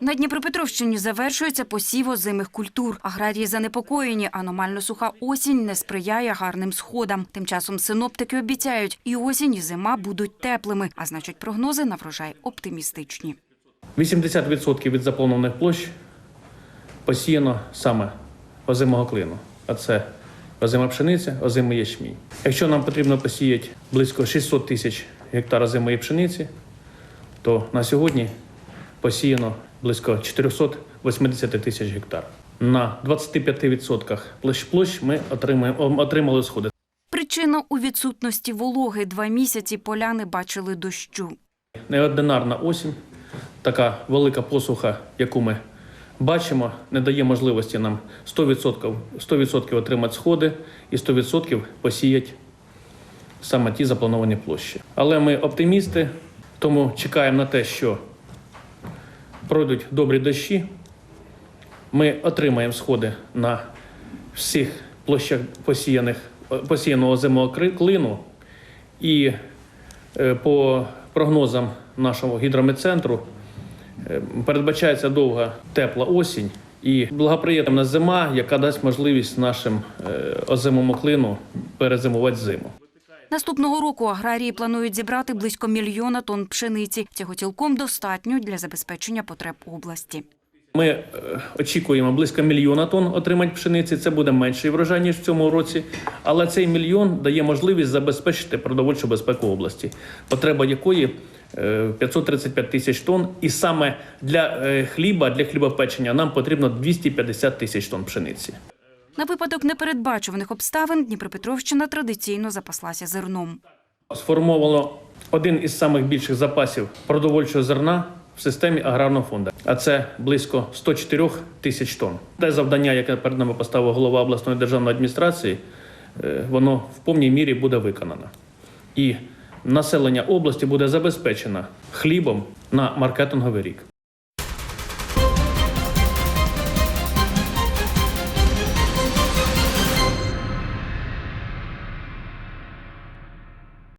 На Дніпропетровщині завершується посів озимих культур. Аграрії занепокоєні. Аномально суха осінь не сприяє гарним сходам. Тим часом синоптики обіцяють, і осінь, і зима будуть теплими, а значить, прогнози на врожай оптимістичні. 80% від запланованих площ посіяно саме озимого клину. А це озима пшениця, озимий ячмінь. Якщо нам потрібно посіяти близько 600 тисяч гектар озимої пшениці, то на сьогодні посіяно близько 480 тисяч гектар. На 25% площ площ ми отримаємо, отримали сходи. Причина у відсутності вологи. Два місяці поляни бачили дощу. Неординарна осінь, така велика посуха, яку ми бачимо, не дає можливості нам 100%, 100% отримати сходи і 100% посіяти саме ті заплановані площі. Але ми оптимісти, тому чекаємо на те, що пройдуть добрі дощі. Ми отримаємо сходи на всіх площах посіяних, посіяного зимового клину. І Е, По прогнозам нашого гідрометцентру е, передбачається довга тепла осінь і благоприємна зима, яка дасть можливість нашим е, озимому клину перезимувати зиму. Наступного року аграрії планують зібрати близько мільйона тонн пшениці. Цього цілком достатньо для забезпечення потреб області. Ми е, очікуємо близько мільйона тонн отримати пшениці. Це буде менший врожай ніж в цьому році, але цей мільйон дає можливість забезпечити продовольчу безпеку області, потреба якої е, 535 тисяч тонн. І саме для е, хліба, для хлібопечення нам потрібно 250 тисяч тонн пшениці. На випадок непередбачуваних обставин Дніпропетровщина традиційно запаслася зерном. Сформовано один із самих більших запасів продовольчого зерна в системі аграрного фонду, а це близько 104 тисяч тонн. Те завдання, яке перед нами поставив голова обласної державної адміністрації, е, воно в повній мірі буде виконано. І населення області буде забезпечено хлібом на маркетинговий рік.